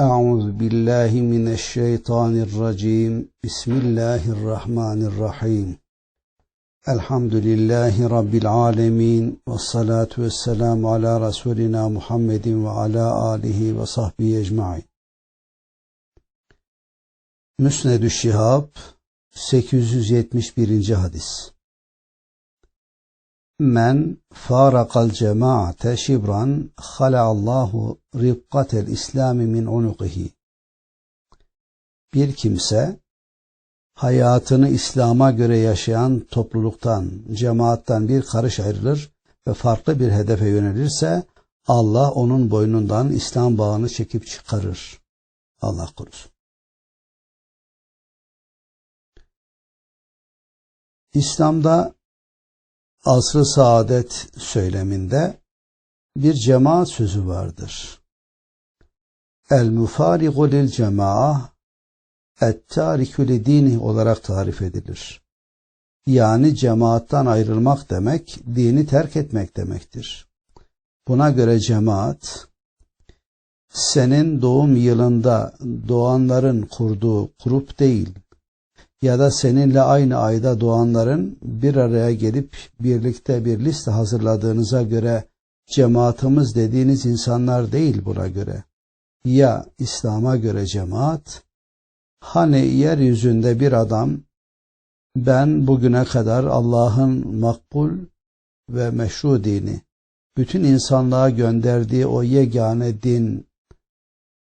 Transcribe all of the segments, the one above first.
أعوذ بالله من الشيطان الرجيم بسم الله الرحمن الرحيم الحمد لله رب العالمين والصلاة والسلام على رسولنا محمد وعلى آله وصحبه أجمعين Müsned-ü Şihab 871. hadis Men farakal cemaate şibran halaallahu ribkatel İslami min unukihi. Bir kimse hayatını İslam'a göre yaşayan topluluktan, cemaattan bir karış ayrılır ve farklı bir hedefe yönelirse Allah onun boynundan İslam bağını çekip çıkarır. Allah korusun. İslam'da asr-ı saadet söyleminde bir cemaat sözü vardır. El mufarigu lil cemaah et tarikü dini olarak tarif edilir. Yani cemaattan ayrılmak demek, dini terk etmek demektir. Buna göre cemaat, senin doğum yılında doğanların kurduğu grup değil, ya da seninle aynı ayda doğanların bir araya gelip birlikte bir liste hazırladığınıza göre cemaatimiz dediğiniz insanlar değil buna göre. Ya İslam'a göre cemaat, hani yeryüzünde bir adam ben bugüne kadar Allah'ın makbul ve meşru dini, bütün insanlığa gönderdiği o yegane din,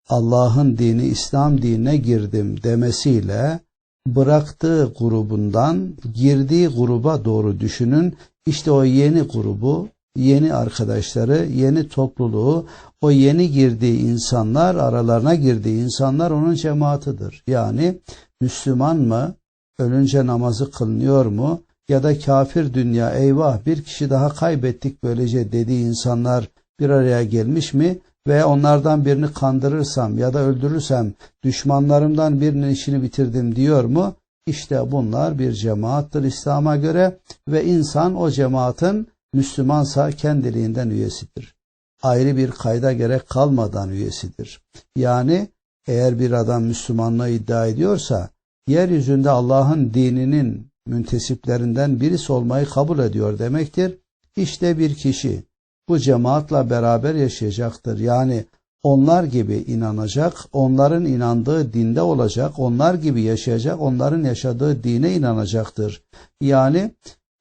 Allah'ın dini İslam dinine girdim demesiyle bıraktığı grubundan girdiği gruba doğru düşünün. İşte o yeni grubu, yeni arkadaşları, yeni topluluğu, o yeni girdiği insanlar, aralarına girdiği insanlar onun cemaatıdır. Yani Müslüman mı, ölünce namazı kılınıyor mu ya da kafir dünya eyvah bir kişi daha kaybettik böylece dediği insanlar bir araya gelmiş mi? Veya onlardan birini kandırırsam ya da öldürürsem düşmanlarımdan birinin işini bitirdim diyor mu? İşte bunlar bir cemaattır İslam'a göre ve insan o cemaatin Müslümansa kendiliğinden üyesidir. Ayrı bir kayda gerek kalmadan üyesidir. Yani eğer bir adam Müslümanlığı iddia ediyorsa yeryüzünde Allah'ın dininin müntesiplerinden birisi olmayı kabul ediyor demektir. İşte bir kişi bu cemaatla beraber yaşayacaktır. Yani onlar gibi inanacak, onların inandığı dinde olacak, onlar gibi yaşayacak, onların yaşadığı dine inanacaktır. Yani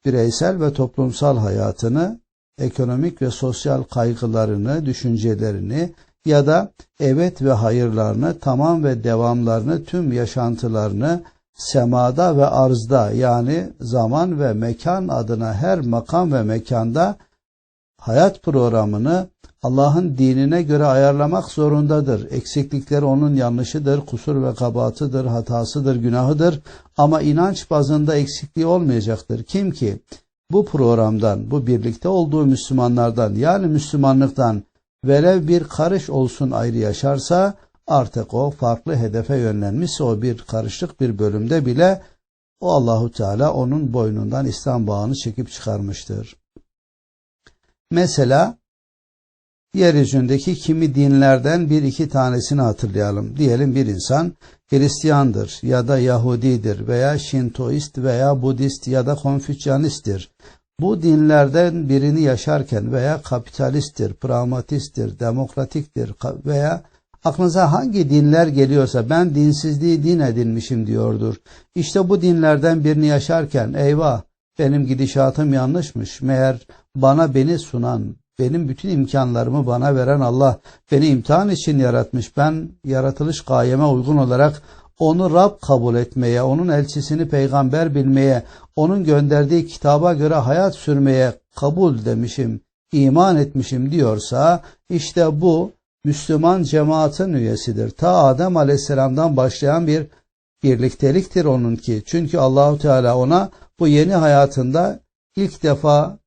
bireysel ve toplumsal hayatını, ekonomik ve sosyal kaygılarını, düşüncelerini ya da evet ve hayırlarını, tamam ve devamlarını, tüm yaşantılarını semada ve arzda yani zaman ve mekan adına her makam ve mekanda hayat programını Allah'ın dinine göre ayarlamak zorundadır. Eksiklikleri onun yanlışıdır, kusur ve kabahatıdır, hatasıdır, günahıdır ama inanç bazında eksikliği olmayacaktır. Kim ki bu programdan, bu birlikte olduğu Müslümanlardan yani Müslümanlıktan velev bir karış olsun ayrı yaşarsa artık o farklı hedefe yönlenmişse o bir karışık bir bölümde bile o Allahu Teala onun boynundan İslam bağını çekip çıkarmıştır. Mesela yeryüzündeki kimi dinlerden bir iki tanesini hatırlayalım. Diyelim bir insan Hristiyandır ya da Yahudidir veya Şintoist veya Budist ya da Konfüçyanisttir. Bu dinlerden birini yaşarken veya kapitalisttir, pragmatisttir, demokratiktir veya aklınıza hangi dinler geliyorsa ben dinsizliği din edinmişim diyordur. İşte bu dinlerden birini yaşarken eyvah benim gidişatım yanlışmış. Meğer bana beni sunan, benim bütün imkanlarımı bana veren Allah beni imtihan için yaratmış. Ben yaratılış gayeme uygun olarak onu Rab kabul etmeye, onun elçisini peygamber bilmeye, onun gönderdiği kitaba göre hayat sürmeye kabul demişim, iman etmişim diyorsa işte bu Müslüman cemaatin üyesidir. Ta Adem Aleyhisselam'dan başlayan bir birlikteliktir onunki. Çünkü Allahu Teala ona bu yeni hayatında ilk defa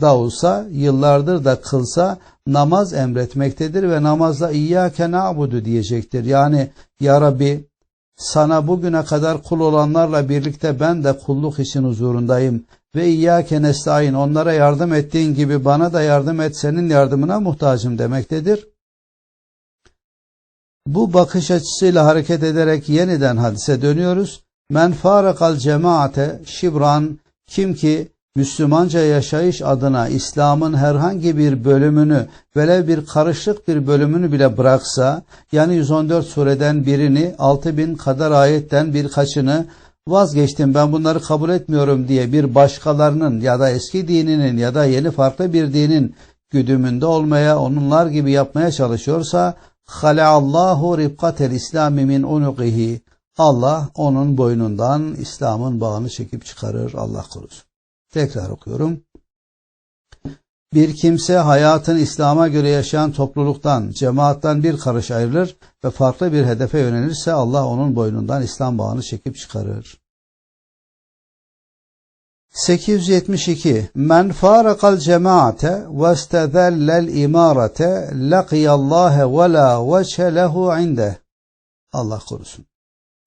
da olsa yıllardır da kılsa namaz emretmektedir ve namazda İyyâke na'budu diyecektir. Yani Ya Rabbi sana bugüne kadar kul olanlarla birlikte ben de kulluk için huzurundayım ve İyyâke nestaîn onlara yardım ettiğin gibi bana da yardım et senin yardımına muhtacım demektedir. Bu bakış açısıyla hareket ederek yeniden hadise dönüyoruz. Men farakal cemaate şibran kim ki Müslümanca yaşayış adına İslam'ın herhangi bir bölümünü velev bir karışık bir bölümünü bile bıraksa yani 114 sureden birini 6000 kadar ayetten birkaçını vazgeçtim ben bunları kabul etmiyorum diye bir başkalarının ya da eski dininin ya da yeni farklı bir dinin güdümünde olmaya onunlar gibi yapmaya çalışıyorsa Allahu ribkatel İslami min unuqihi Allah onun boynundan İslam'ın bağını çekip çıkarır Allah korusun. Tekrar okuyorum. Bir kimse hayatın İslam'a göre yaşayan topluluktan, cemaattan bir karış ayrılır ve farklı bir hedefe yönelirse Allah onun boynundan İslam bağını çekip çıkarır. 872 Men farakal cemaate ve istezellel imarete lakiyallâhe ve la veçhe lehu inde. Allah korusun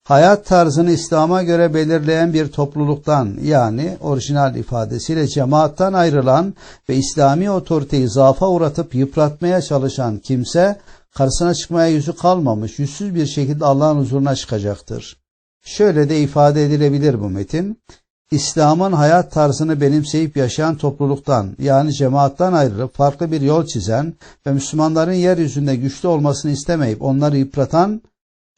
hayat tarzını İslam'a göre belirleyen bir topluluktan yani orijinal ifadesiyle cemaattan ayrılan ve İslami otoriteyi zafa uğratıp yıpratmaya çalışan kimse karşısına çıkmaya yüzü kalmamış, yüzsüz bir şekilde Allah'ın huzuruna çıkacaktır. Şöyle de ifade edilebilir bu metin. İslam'ın hayat tarzını benimseyip yaşayan topluluktan yani cemaattan ayrılıp farklı bir yol çizen ve Müslümanların yeryüzünde güçlü olmasını istemeyip onları yıpratan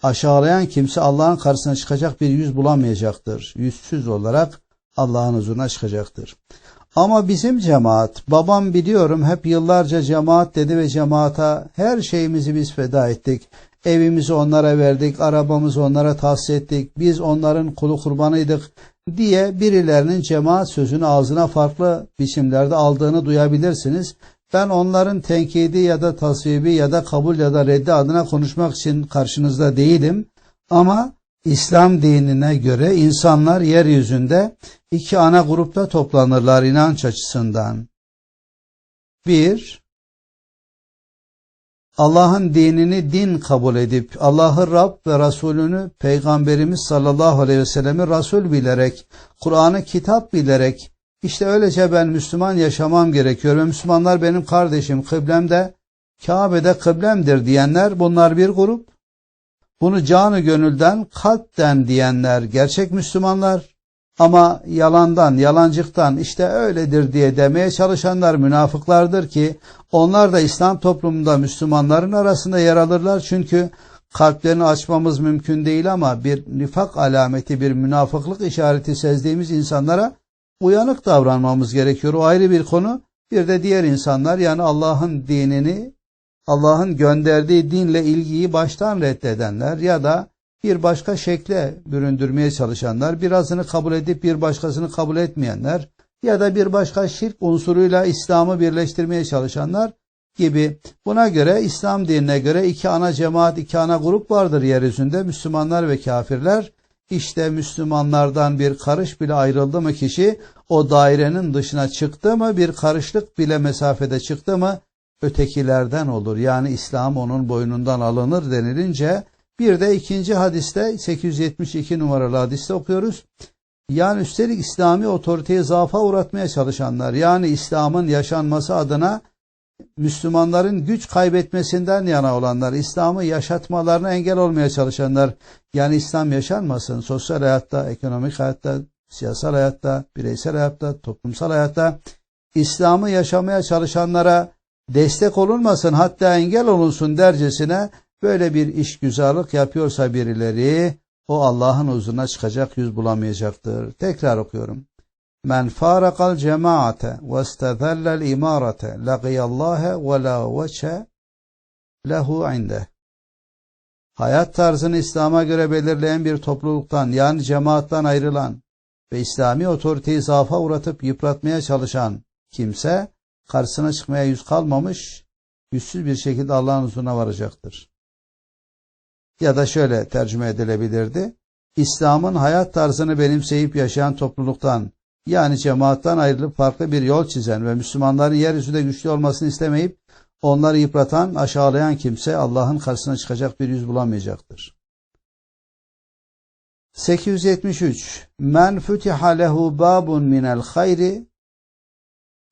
Aşağılayan kimse Allah'ın karşısına çıkacak bir yüz bulamayacaktır. Yüzsüz olarak Allah'ın huzuruna çıkacaktır. Ama bizim cemaat, babam biliyorum hep yıllarca cemaat dedi ve cemaata her şeyimizi biz feda ettik. Evimizi onlara verdik, arabamızı onlara tahsis ettik, biz onların kulu kurbanıydık diye birilerinin cemaat sözünü ağzına farklı biçimlerde aldığını duyabilirsiniz. Ben onların tenkidi ya da tasvibi ya da kabul ya da reddi adına konuşmak için karşınızda değilim. Ama İslam dinine göre insanlar yeryüzünde iki ana grupta toplanırlar inanç açısından. Bir, Allah'ın dinini din kabul edip Allah'ı Rab ve Resulünü Peygamberimiz sallallahu aleyhi ve sellemi Resul bilerek, Kur'an'ı kitap bilerek işte öylece ben Müslüman yaşamam gerekiyor ve Müslümanlar benim kardeşim, kıblem de Kabe'de kıblemdir diyenler bunlar bir grup. Bunu canı gönülden, kalpten diyenler gerçek Müslümanlar. Ama yalandan, yalancıktan işte öyledir diye demeye çalışanlar münafıklardır ki onlar da İslam toplumunda Müslümanların arasında yer alırlar. Çünkü kalplerini açmamız mümkün değil ama bir nifak alameti, bir münafıklık işareti sezdiğimiz insanlara uyanık davranmamız gerekiyor. O ayrı bir konu. Bir de diğer insanlar yani Allah'ın dinini, Allah'ın gönderdiği dinle ilgiyi baştan reddedenler ya da bir başka şekle büründürmeye çalışanlar, birazını kabul edip bir başkasını kabul etmeyenler ya da bir başka şirk unsuruyla İslam'ı birleştirmeye çalışanlar gibi. Buna göre İslam dinine göre iki ana cemaat, iki ana grup vardır yeryüzünde. Müslümanlar ve kafirler. İşte Müslümanlardan bir karış bile ayrıldı mı kişi o dairenin dışına çıktı mı bir karışlık bile mesafede çıktı mı ötekilerden olur. Yani İslam onun boynundan alınır denilince bir de ikinci hadiste 872 numaralı hadiste okuyoruz. Yani üstelik İslami otoriteyi zaafa uğratmaya çalışanlar yani İslam'ın yaşanması adına Müslümanların güç kaybetmesinden yana olanlar, İslam'ı yaşatmalarına engel olmaya çalışanlar, yani İslam yaşanmasın, sosyal hayatta, ekonomik hayatta, siyasal hayatta, bireysel hayatta, toplumsal hayatta, İslam'ı yaşamaya çalışanlara destek olunmasın, hatta engel olunsun dercesine böyle bir işgüzarlık yapıyorsa birileri, o Allah'ın huzuruna çıkacak yüz bulamayacaktır. Tekrar okuyorum. Men farakal cemaate ve istezellel imarete laqiyallâhe ve la veçe lehu inde. Hayat tarzını İslam'a göre belirleyen bir topluluktan yani cemaattan ayrılan ve İslami otoriteyi zaafa uğratıp yıpratmaya çalışan kimse karşısına çıkmaya yüz kalmamış, yüzsüz bir şekilde Allah'ın huzuruna varacaktır. Ya da şöyle tercüme edilebilirdi. İslam'ın hayat tarzını benimseyip yaşayan topluluktan yani cemaattan ayrılıp farklı bir yol çizen ve Müslümanların yeryüzünde güçlü olmasını istemeyip onları yıpratan, aşağılayan kimse Allah'ın karşısına çıkacak bir yüz bulamayacaktır. 873 Men futiha lehu babun minel hayri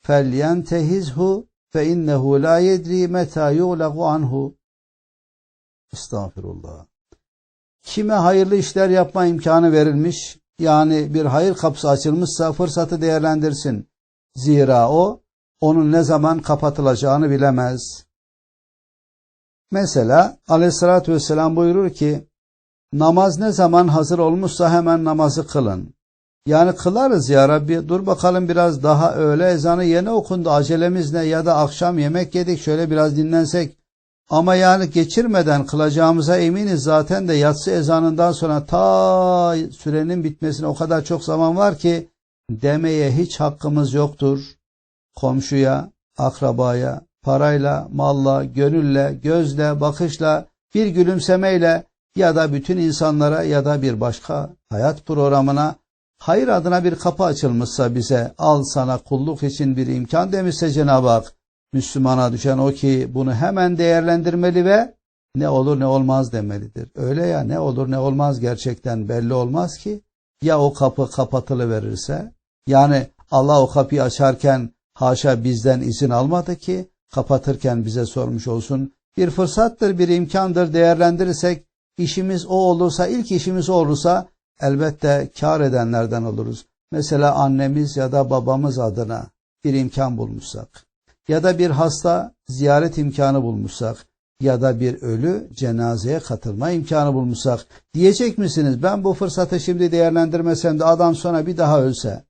felyentehizhu fe innehu la yedri meta yu'lagu anhu Estağfirullah. Kime hayırlı işler yapma imkanı verilmiş, yani bir hayır kapısı açılmışsa fırsatı değerlendirsin. Zira o, onun ne zaman kapatılacağını bilemez. Mesela aleyhissalatü vesselam buyurur ki, namaz ne zaman hazır olmuşsa hemen namazı kılın. Yani kılarız ya Rabbi dur bakalım biraz daha öğle ezanı yeni okundu acelemiz ne ya da akşam yemek yedik şöyle biraz dinlensek. Ama yani geçirmeden kılacağımıza eminiz zaten de yatsı ezanından sonra ta sürenin bitmesine o kadar çok zaman var ki demeye hiç hakkımız yoktur. Komşuya, akrabaya, parayla, malla, gönülle, gözle, bakışla, bir gülümsemeyle ya da bütün insanlara ya da bir başka hayat programına hayır adına bir kapı açılmışsa bize al sana kulluk için bir imkan demişse Cenab-ı Hak Müslümana düşen o ki bunu hemen değerlendirmeli ve ne olur ne olmaz demelidir. Öyle ya ne olur ne olmaz gerçekten belli olmaz ki ya o kapı kapatılı verirse yani Allah o kapıyı açarken haşa bizden izin almadı ki kapatırken bize sormuş olsun. Bir fırsattır, bir imkandır değerlendirirsek işimiz o olursa, ilk işimiz o olursa elbette kar edenlerden oluruz. Mesela annemiz ya da babamız adına bir imkan bulmuşsak ya da bir hasta ziyaret imkanı bulmuşsak ya da bir ölü cenazeye katılma imkanı bulmuşsak diyecek misiniz ben bu fırsatı şimdi değerlendirmesem de adam sonra bir daha ölse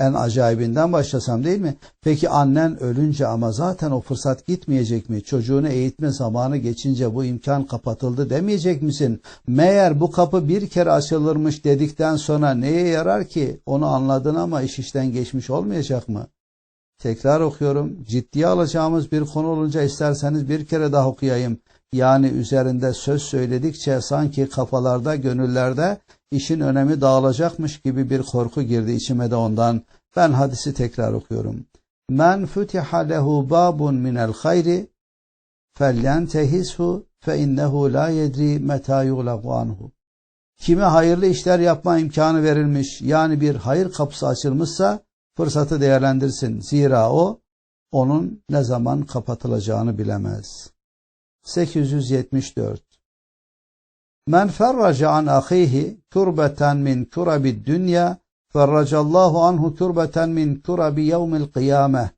en acayibinden başlasam değil mi? Peki annen ölünce ama zaten o fırsat gitmeyecek mi? Çocuğunu eğitme zamanı geçince bu imkan kapatıldı demeyecek misin? Meğer bu kapı bir kere açılırmış dedikten sonra neye yarar ki? Onu anladın ama iş işten geçmiş olmayacak mı? Tekrar okuyorum. Ciddiye alacağımız bir konu olunca isterseniz bir kere daha okuyayım. Yani üzerinde söz söyledikçe sanki kafalarda, gönüllerde işin önemi dağılacakmış gibi bir korku girdi içime de ondan. Ben hadisi tekrar okuyorum. Men futiha lehu babun minel hayri felyentehizhu fe innehu la yedri meta yuglagu anhu. Kime hayırlı işler yapma imkanı verilmiş yani bir hayır kapısı açılmışsa fırsatı değerlendirsin. Zira o onun ne zaman kapatılacağını bilemez. 874 Men ferraca an ahihi kurbeten min kurabi dünya ferracallahu anhu kurbeten min kurabi yevmil kıyame.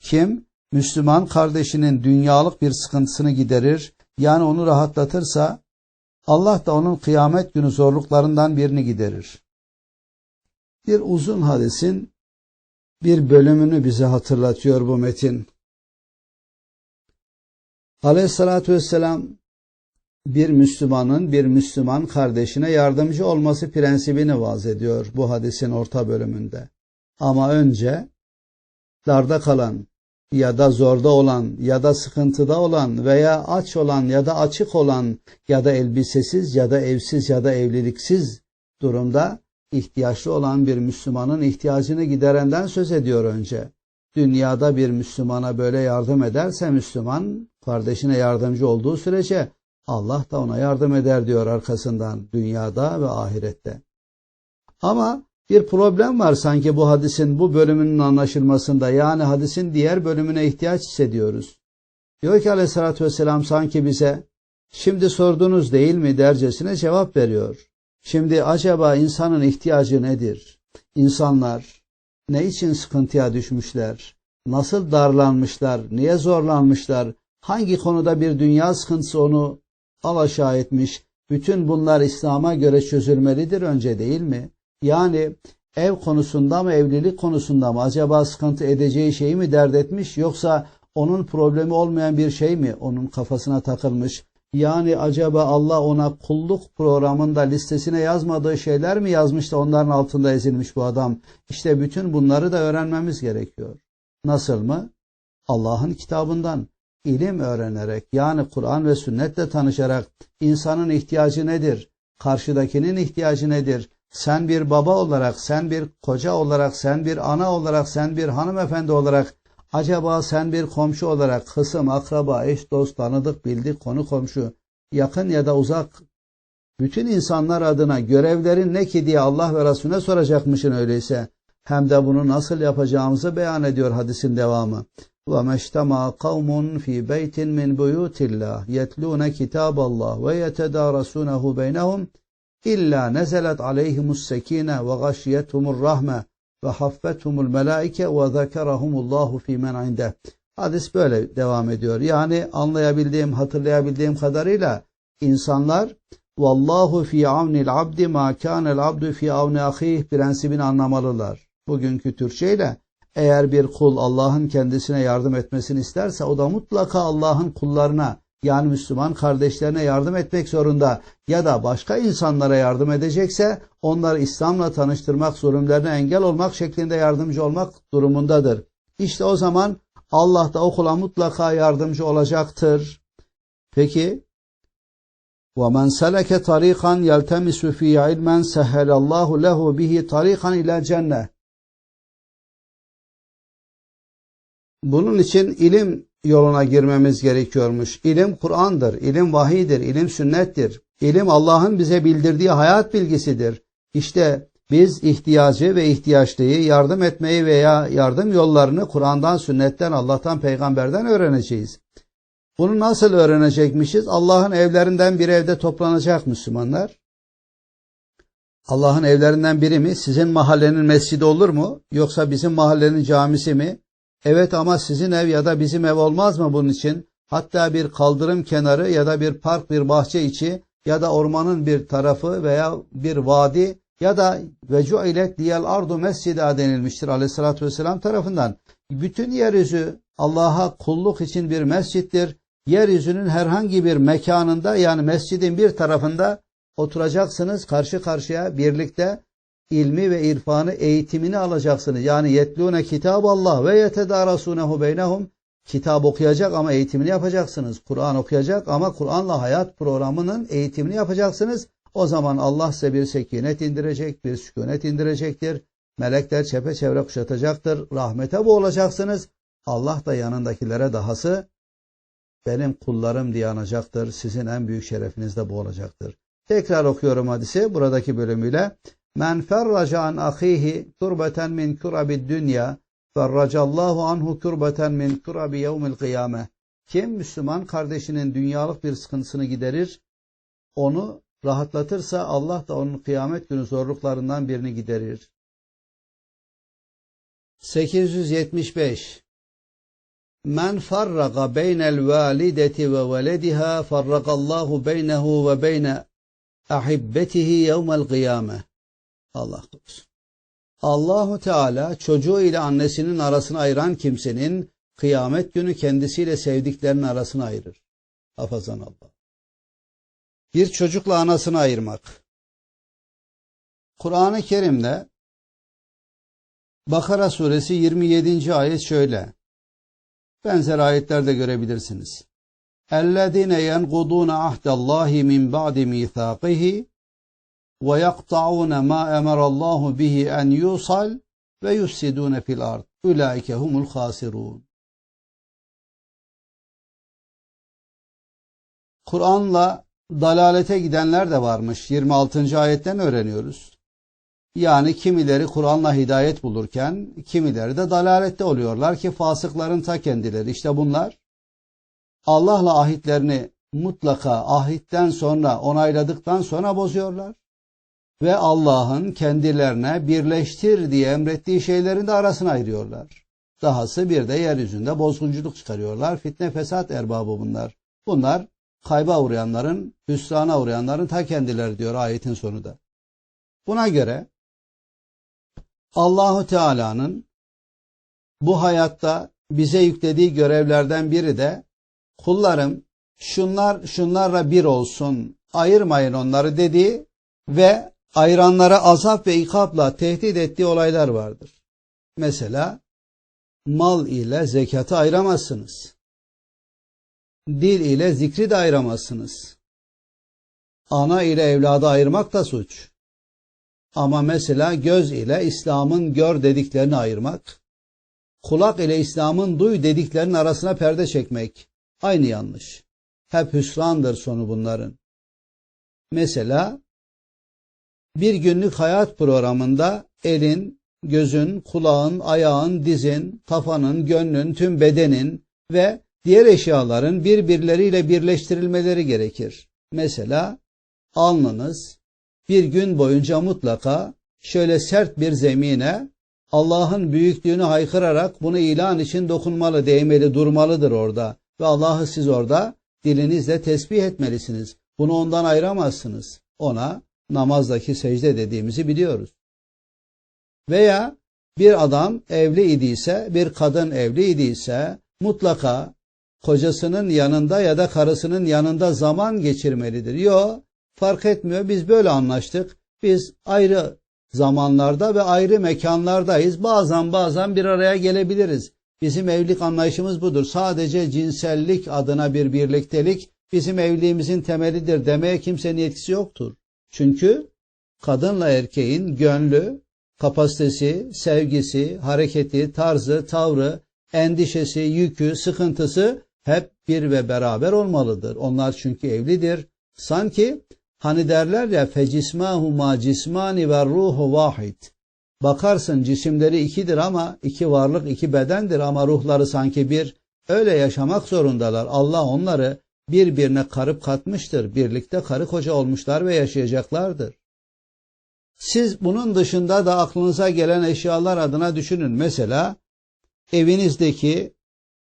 Kim Müslüman kardeşinin dünyalık bir sıkıntısını giderir, yani onu rahatlatırsa Allah da onun kıyamet günü zorluklarından birini giderir. Bir uzun hadisin bir bölümünü bize hatırlatıyor bu metin. Aleyhissalatü vesselam bir Müslümanın bir Müslüman kardeşine yardımcı olması prensibini vaz ediyor bu hadisin orta bölümünde. Ama önce darda kalan ya da zorda olan ya da sıkıntıda olan veya aç olan ya da açık olan ya da elbisesiz ya da evsiz ya da evliliksiz durumda ihtiyaçlı olan bir Müslümanın ihtiyacını giderenden söz ediyor önce. Dünyada bir Müslümana böyle yardım ederse Müslüman kardeşine yardımcı olduğu sürece Allah da ona yardım eder diyor arkasından dünyada ve ahirette. Ama bir problem var sanki bu hadisin bu bölümünün anlaşılmasında. Yani hadisin diğer bölümüne ihtiyaç hissediyoruz. Diyor ki aleyhissalatü vesselam sanki bize şimdi sordunuz değil mi dercesine cevap veriyor. Şimdi acaba insanın ihtiyacı nedir? İnsanlar ne için sıkıntıya düşmüşler? Nasıl darlanmışlar? Niye zorlanmışlar? Hangi konuda bir dünya sıkıntısı onu alaşağı etmiş? Bütün bunlar İslam'a göre çözülmelidir önce değil mi? Yani ev konusunda mı evlilik konusunda mı acaba sıkıntı edeceği şeyi mi dert etmiş yoksa onun problemi olmayan bir şey mi onun kafasına takılmış? Yani acaba Allah ona kulluk programında listesine yazmadığı şeyler mi yazmış da onların altında ezilmiş bu adam? İşte bütün bunları da öğrenmemiz gerekiyor. Nasıl mı? Allah'ın kitabından ilim öğrenerek yani Kur'an ve sünnetle tanışarak insanın ihtiyacı nedir? Karşıdakinin ihtiyacı nedir? Sen bir baba olarak, sen bir koca olarak, sen bir ana olarak, sen bir hanımefendi olarak Acaba sen bir komşu olarak kısım, akraba, eş, dost, tanıdık, bildik, konu komşu, yakın ya da uzak bütün insanlar adına görevlerin ne ki diye Allah ve Resulüne soracakmışın öyleyse. hem de bunu nasıl yapacağımızı beyan ediyor hadisin devamı. وَمَجْتَمَا قَوْمٌ ف۪ي بَيْتٍ مِنْ بُيُوتِ اللّٰهِ يَتْلُونَ كِتَابَ اللّٰهِ وَيَتَدَارَسُونَهُ بَيْنَهُمْ إِلَّا نَزَلَتْ عَلَيْهِمُ السَّك۪ينَ وَغَشِيَتْهُمُ الرَّحْمَةِ ve haffethumul melaike ve zekerahumullahu fîmen inde. Hadis böyle devam ediyor. Yani anlayabildiğim, hatırlayabildiğim kadarıyla insanlar vallahu fi avnil abdi ma kanel abdu fi avni ahih prensibini anlamalılar. Bugünkü Türkçeyle eğer bir kul Allah'ın kendisine yardım etmesini isterse o da mutlaka Allah'ın kullarına yani Müslüman kardeşlerine yardım etmek zorunda ya da başka insanlara yardım edecekse onları İslam'la tanıştırmak, zulümlerine engel olmak şeklinde yardımcı olmak durumundadır. İşte o zaman Allah da o kula mutlaka yardımcı olacaktır. Peki وَمَنْ سَلَكَ طَرِيقًا يَلْتَمِسُ ف۪ي عِلْمًا سَهَّلَ اللّٰهُ لَهُ بِهِ طَرِيقًا اِلَى cennet. Bunun için ilim yoluna girmemiz gerekiyormuş. İlim Kur'an'dır, ilim vahidir, ilim sünnettir. İlim Allah'ın bize bildirdiği hayat bilgisidir. İşte biz ihtiyacı ve ihtiyaçlıyı yardım etmeyi veya yardım yollarını Kur'an'dan, sünnetten, Allah'tan, peygamberden öğreneceğiz. Bunu nasıl öğrenecekmişiz? Allah'ın evlerinden bir evde toplanacak Müslümanlar. Allah'ın evlerinden biri mi? Sizin mahallenin mescidi olur mu? Yoksa bizim mahallenin camisi mi? Evet ama sizin ev ya da bizim ev olmaz mı bunun için? Hatta bir kaldırım kenarı ya da bir park, bir bahçe içi ya da ormanın bir tarafı veya bir vadi ya da vecu ile diyel ardu mescida denilmiştir aleyhissalatü vesselam tarafından. Bütün yeryüzü Allah'a kulluk için bir mescittir. Yeryüzünün herhangi bir mekanında yani mescidin bir tarafında oturacaksınız karşı karşıya birlikte ilmi ve irfanı eğitimini alacaksınız. Yani yetlûne Allah ve yetedarasunehu beynehum kitap okuyacak ama eğitimini yapacaksınız. Kur'an okuyacak ama Kur'an'la hayat programının eğitimini yapacaksınız. O zaman Allah size bir sekinet indirecek, bir sükunet indirecektir. Melekler çepeçevre kuşatacaktır. Rahmete boğulacaksınız. Allah da yanındakilere dahası benim kullarım diye anacaktır. Sizin en büyük şerefiniz de bu olacaktır. Tekrar okuyorum hadisi buradaki bölümüyle. Men ferraca an ahihi kurbeten min kurabid dünya ferracallahu anhu kurbeten min kurabi yevmil kıyame. Kim Müslüman kardeşinin dünyalık bir sıkıntısını giderir, onu rahatlatırsa Allah da onun kıyamet günü zorluklarından birini giderir. 875 Men farraga beynel valideti ve velediha farragallahu beynehu ve beyne ahibbetihi yevmel kıyame. Allah korusun. Allahu Teala çocuğu ile annesinin arasını ayıran kimsenin kıyamet günü kendisiyle sevdiklerinin arasını ayırır. Hafazan Allah. Bir çocukla anasını ayırmak. Kur'an-ı Kerim'de Bakara suresi 27. ayet şöyle. Benzer ayetlerde görebilirsiniz. اَلَّذِينَ يَنْقُضُونَ عَهْدَ اللّٰهِ مِنْ بَعْدِ مِيثَاقِهِ ve yakta'un ma emarallahu bihi en yusal ve yufsidun fil ard. Ulaike humul hasirun. Kur'an'la dalalete gidenler de varmış. 26. ayetten öğreniyoruz. Yani kimileri Kur'an'la hidayet bulurken kimileri de dalalette oluyorlar ki fasıkların ta kendileri. İşte bunlar Allah'la ahitlerini mutlaka ahitten sonra onayladıktan sonra bozuyorlar. Ve Allah'ın kendilerine birleştir diye emrettiği şeylerin de arasına ayırıyorlar. Dahası bir de yeryüzünde bozgunculuk çıkarıyorlar. Fitne fesat erbabı bunlar. Bunlar kayba uğrayanların, hüsrana uğrayanların ta kendileri diyor ayetin sonunda. Buna göre Allahu Teala'nın bu hayatta bize yüklediği görevlerden biri de kullarım şunlar şunlarla bir olsun, ayırmayın onları dediği ve ayıranlara azap ve ikapla tehdit ettiği olaylar vardır. Mesela mal ile zekatı ayıramazsınız. Dil ile zikri de ayıramazsınız. Ana ile evladı ayırmak da suç. Ama mesela göz ile İslam'ın gör dediklerini ayırmak, kulak ile İslam'ın duy dediklerinin arasına perde çekmek aynı yanlış. Hep hüsrandır sonu bunların. Mesela bir günlük hayat programında elin, gözün, kulağın, ayağın, dizin, kafanın, gönlün, tüm bedenin ve diğer eşyaların birbirleriyle birleştirilmeleri gerekir. Mesela alnınız bir gün boyunca mutlaka şöyle sert bir zemine Allah'ın büyüklüğünü haykırarak bunu ilan için dokunmalı, değmeli, durmalıdır orada. Ve Allah'ı siz orada dilinizle tesbih etmelisiniz. Bunu ondan ayıramazsınız. Ona namazdaki secde dediğimizi biliyoruz. Veya bir adam evli idiyse, bir kadın evli idiyse mutlaka kocasının yanında ya da karısının yanında zaman geçirmelidir. Yo, fark etmiyor. Biz böyle anlaştık. Biz ayrı zamanlarda ve ayrı mekanlardayız. Bazen bazen bir araya gelebiliriz. Bizim evlilik anlayışımız budur. Sadece cinsellik adına bir birliktelik bizim evliliğimizin temelidir demeye kimsenin yetkisi yoktur. Çünkü kadınla erkeğin gönlü, kapasitesi, sevgisi, hareketi, tarzı, tavrı, endişesi, yükü, sıkıntısı hep bir ve beraber olmalıdır. Onlar çünkü evlidir. Sanki hani derler ya fecismahuma cismani ve ruhu vahid. Bakarsın cisimleri ikidir ama iki varlık iki bedendir ama ruhları sanki bir. Öyle yaşamak zorundalar. Allah onları birbirine karıp katmıştır. Birlikte karı koca olmuşlar ve yaşayacaklardır. Siz bunun dışında da aklınıza gelen eşyalar adına düşünün. Mesela evinizdeki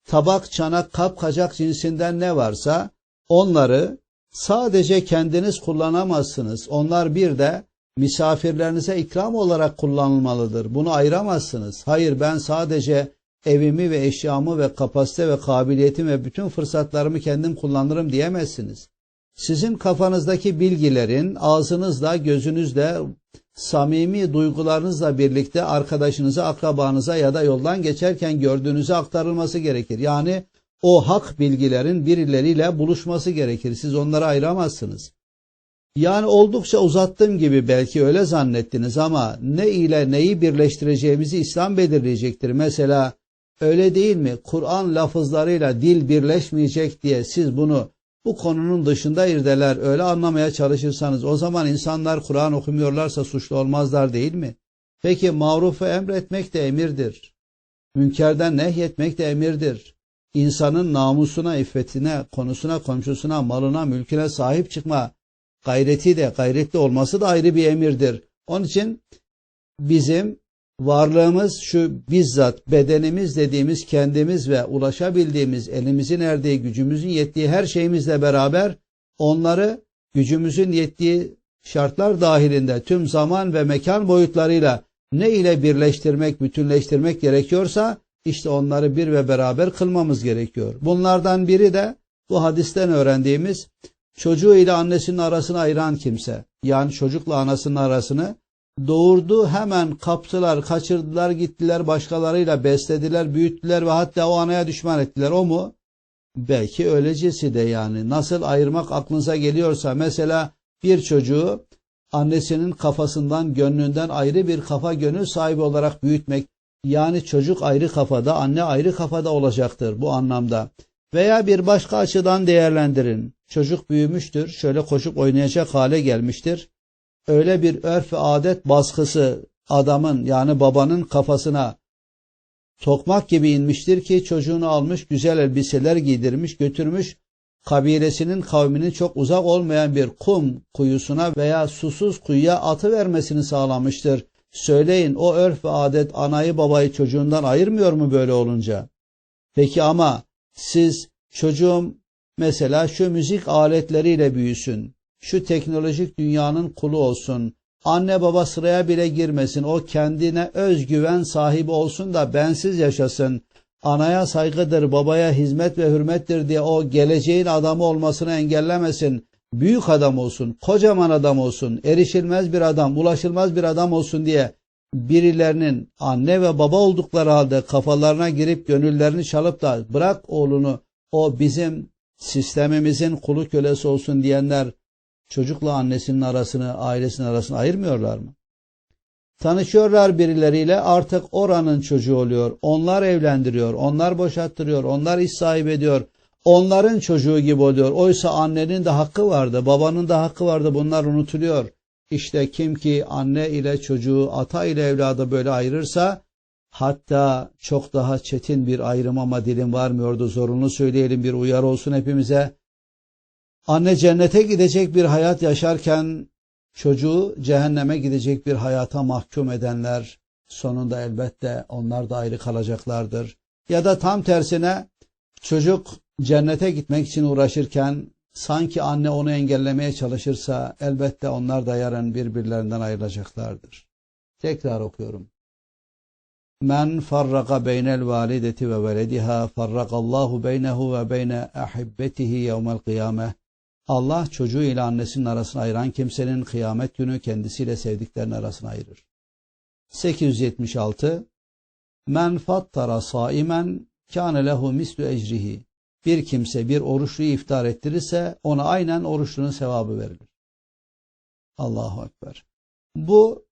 tabak, çanak, kap, kacak cinsinden ne varsa onları sadece kendiniz kullanamazsınız. Onlar bir de misafirlerinize ikram olarak kullanılmalıdır. Bunu ayıramazsınız. Hayır ben sadece evimi ve eşyamı ve kapasite ve kabiliyetim ve bütün fırsatlarımı kendim kullanırım diyemezsiniz. Sizin kafanızdaki bilgilerin ağzınızla, gözünüzle, samimi duygularınızla birlikte arkadaşınıza, akrabanıza ya da yoldan geçerken gördüğünüze aktarılması gerekir. Yani o hak bilgilerin birileriyle buluşması gerekir. Siz onları ayıramazsınız. Yani oldukça uzattığım gibi belki öyle zannettiniz ama ne ile neyi birleştireceğimizi İslam belirleyecektir. Mesela öyle değil mi? Kur'an lafızlarıyla dil birleşmeyecek diye siz bunu bu konunun dışında irdeler öyle anlamaya çalışırsanız o zaman insanlar Kur'an okumuyorlarsa suçlu olmazlar değil mi? Peki mağrufu emretmek de emirdir. Münkerden nehyetmek de emirdir. İnsanın namusuna, iffetine, konusuna, komşusuna, malına, mülküne sahip çıkma gayreti de gayretli olması da ayrı bir emirdir. Onun için bizim varlığımız şu bizzat bedenimiz dediğimiz kendimiz ve ulaşabildiğimiz elimizin erdiği gücümüzün yettiği her şeyimizle beraber onları gücümüzün yettiği şartlar dahilinde tüm zaman ve mekan boyutlarıyla ne ile birleştirmek, bütünleştirmek gerekiyorsa işte onları bir ve beraber kılmamız gerekiyor. Bunlardan biri de bu hadisten öğrendiğimiz çocuğu ile annesinin arasını ayıran kimse. Yani çocukla anasının arasını doğurdu hemen kaptılar, kaçırdılar, gittiler başkalarıyla beslediler, büyüttüler ve hatta o anaya düşman ettiler. O mu? Belki öylecesi de yani. Nasıl ayırmak aklınıza geliyorsa mesela bir çocuğu annesinin kafasından, gönlünden ayrı bir kafa gönül sahibi olarak büyütmek. Yani çocuk ayrı kafada, anne ayrı kafada olacaktır bu anlamda. Veya bir başka açıdan değerlendirin. Çocuk büyümüştür, şöyle koşup oynayacak hale gelmiştir öyle bir örf ve adet baskısı adamın yani babanın kafasına tokmak gibi inmiştir ki çocuğunu almış güzel elbiseler giydirmiş götürmüş kabilesinin kavminin çok uzak olmayan bir kum kuyusuna veya susuz kuyuya atı vermesini sağlamıştır. Söyleyin o örf ve adet anayı babayı çocuğundan ayırmıyor mu böyle olunca? Peki ama siz çocuğum mesela şu müzik aletleriyle büyüsün şu teknolojik dünyanın kulu olsun. Anne baba sıraya bile girmesin. O kendine özgüven sahibi olsun da bensiz yaşasın. Anaya saygıdır, babaya hizmet ve hürmettir diye o geleceğin adamı olmasını engellemesin. Büyük adam olsun, kocaman adam olsun, erişilmez bir adam, ulaşılmaz bir adam olsun diye birilerinin anne ve baba oldukları halde kafalarına girip gönüllerini çalıp da bırak oğlunu o bizim sistemimizin kulu kölesi olsun diyenler çocukla annesinin arasını, ailesinin arasını ayırmıyorlar mı? Tanışıyorlar birileriyle artık oranın çocuğu oluyor. Onlar evlendiriyor, onlar boşattırıyor, onlar iş sahibi ediyor. Onların çocuğu gibi oluyor. Oysa annenin de hakkı vardı, babanın da hakkı vardı. Bunlar unutuluyor. İşte kim ki anne ile çocuğu, ata ile evladı böyle ayırırsa, hatta çok daha çetin bir ayrım ama dilim varmıyordu, zorunlu söyleyelim bir uyarı olsun hepimize. Anne cennete gidecek bir hayat yaşarken, çocuğu cehenneme gidecek bir hayata mahkum edenler, sonunda elbette onlar da ayrı kalacaklardır. Ya da tam tersine, çocuk cennete gitmek için uğraşırken, sanki anne onu engellemeye çalışırsa elbette onlar da yarın birbirlerinden ayrılacaklardır. Tekrar okuyorum. Men farraka beynel valideti ve velediha farrakallahu beynehu ve beyne ahibbetihi yevmel kıyame. Allah çocuğu ile annesinin arasını ayıran kimsenin kıyamet günü kendisiyle sevdiklerinin arasını ayırır. 876 Men fattara saimen kâne lehu mislu ecrihi bir kimse bir oruçluyu iftar ettirirse ona aynen oruçlunun sevabı verilir. Allahu Ekber. Bu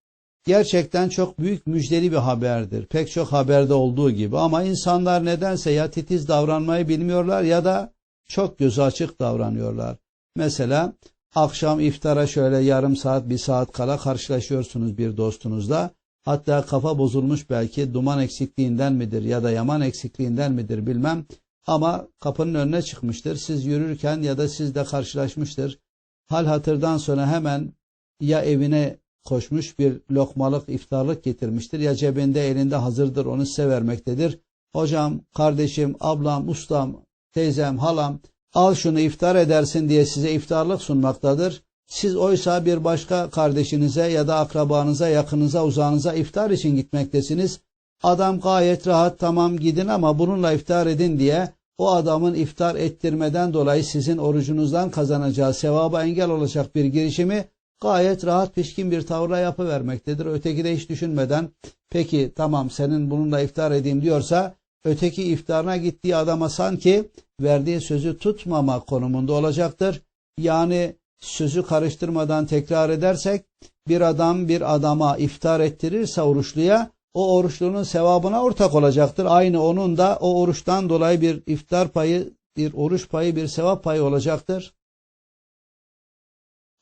gerçekten çok büyük müjdeli bir haberdir. Pek çok haberde olduğu gibi ama insanlar nedense ya titiz davranmayı bilmiyorlar ya da çok gözü açık davranıyorlar. Mesela akşam iftara şöyle yarım saat bir saat kala karşılaşıyorsunuz bir dostunuzla. Hatta kafa bozulmuş belki duman eksikliğinden midir ya da yaman eksikliğinden midir bilmem. Ama kapının önüne çıkmıştır. Siz yürürken ya da sizle karşılaşmıştır. Hal hatırdan sonra hemen ya evine koşmuş bir lokmalık iftarlık getirmiştir ya cebinde elinde hazırdır onu size vermektedir. Hocam, kardeşim, ablam, ustam, teyzem, halam al şunu iftar edersin diye size iftarlık sunmaktadır. Siz oysa bir başka kardeşinize ya da akrabanıza, yakınıza, uzağınıza iftar için gitmektesiniz. Adam gayet rahat tamam gidin ama bununla iftar edin diye o adamın iftar ettirmeden dolayı sizin orucunuzdan kazanacağı sevaba engel olacak bir girişimi gayet rahat pişkin bir tavırla yapıvermektedir. Öteki de hiç düşünmeden peki tamam senin bununla iftar edeyim diyorsa öteki iftarına gittiği adama sanki verdiği sözü tutmama konumunda olacaktır. Yani sözü karıştırmadan tekrar edersek bir adam bir adama iftar ettirirse oruçluya o oruçlunun sevabına ortak olacaktır. Aynı onun da o oruçtan dolayı bir iftar payı, bir oruç payı, bir sevap payı olacaktır.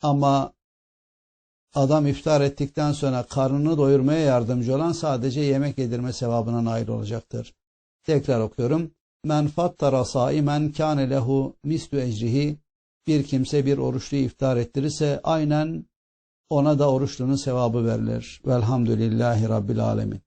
Ama adam iftar ettikten sonra karnını doyurmaya yardımcı olan sadece yemek yedirme sevabına nail olacaktır. Tekrar okuyorum. Men fattara saimen kâne lehu mislu ecrihi bir kimse bir oruçluyu iftar ettirirse aynen ona da oruçlunun sevabı verilir. Velhamdülillahi Rabbil Alemin.